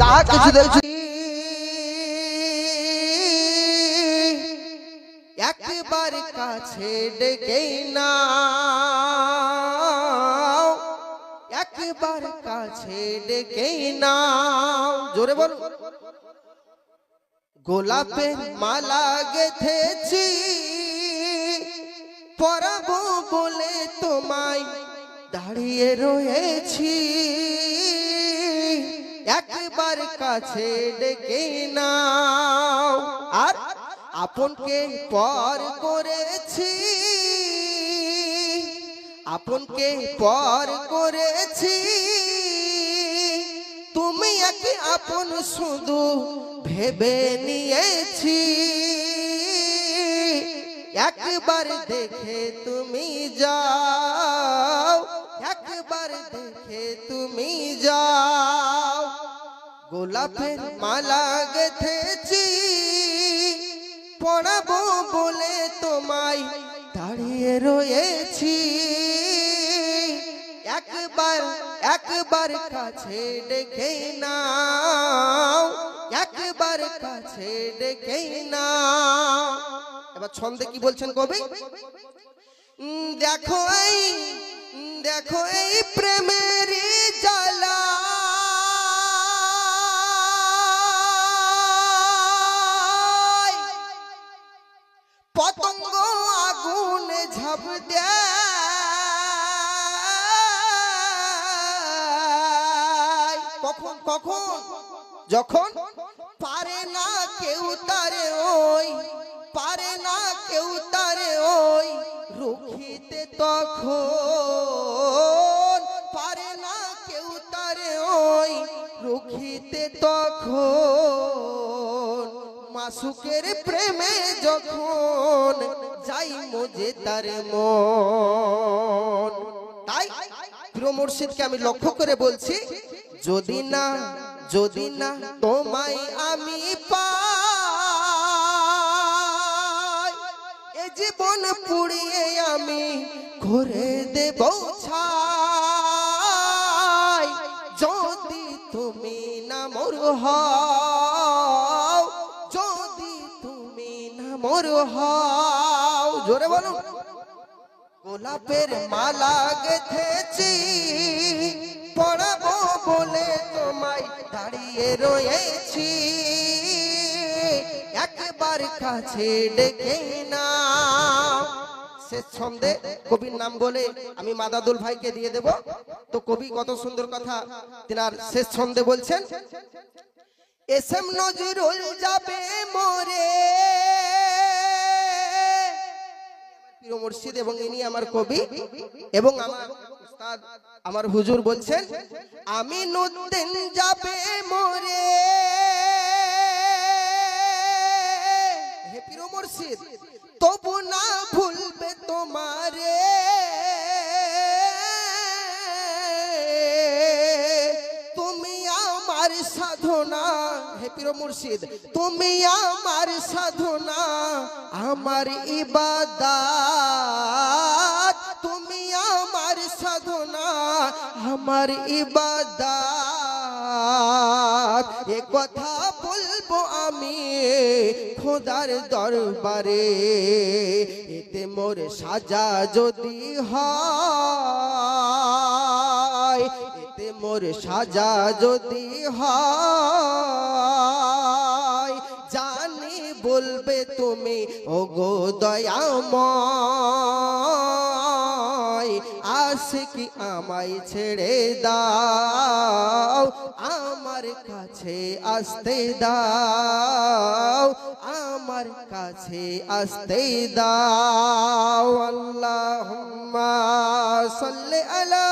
যাহা কিছু দেখছি একবার কাছে ডেকে না একবার কাছে ডেকে না জোরে বল। গোলাপের মালা গেথেছি। পরাবো বলে তোমায় দাঁড়িয়ে রয়েছি। একবার কাছে ডেকে নাও। আর আপনকে পর করেছি। আপনকে পর করেছি। তুমি একে আপন শুধু ভেবে নিয়েছি। একবার দেখে তুমি যাও। একবার দেখে তুমি যাও। গোলাপের মালা গেথেছি। পড়াবো বলে তোমায় দাঁড়িয়ে রয়েছি। একবার একবার কাছে ডেকে নাও। একবার কাছে ডেকে নাও। এবার ছন্দে কি বলছেন কবি? দেখো এই দেখো এই প্রেমের কখন কখন? যখন পারে না কেউ তারে ওই, পারে না কেউ তারে ওই, রুখিতে তখন পারে না কেউ তারে ওই, রুখিতে তখন। মাসুকের প্রেমে যখন যাই মজে তার মন। তাই প্রিয় আমি লক্ষ্য করে বলছি, যদি না যদি না তোমায় আমি পাই, এ জীবন পুড়িয়ে আমি করে দেব ছাই। যদি তুমি না মোর হও, যদি তুমি না মোর হও জোরে বলো গোলাপের মালা গেথেছি, পড়াবো বলে তোমায় দাঁড়িয়ে রয়েছি। একবার কাছে ডেকে না শেষ ছন্দে কবির নাম বলে আমি মাদাদুল ভাইকে দিয়ে দেব। তো কবি কত সুন্দর কথা, তিনার শেষ ছন্দে বলছেন এস এম নজরুল যাবে মোরে মুর্শিদ এবং ইনি আমার কবি এবং আমার আমার হুজুর বলছেন আমি নুদ্দিন যাবে মোরে। হে মুর্শিদ, তবু না ভুলবে তোমারে। তুমি আমার সাধনা, হে প্রিয় মুর্শিদ, তুমি আমার সাধনা, আমার ইবাদাত আমার ইবাদাত। এ কথা বলব আমি খোদার দরবারে। এতে মোর সাজা যদি হয় মোর সাজা যদি হয় বলবে তুমি ও গো দয়াময় আসে কি আমায় ছেড়ে দাও, আমার কাছে আসতে দাও, আমার কাছে আসতে দাও, আল্লাহুম্মা সাল্লি আলা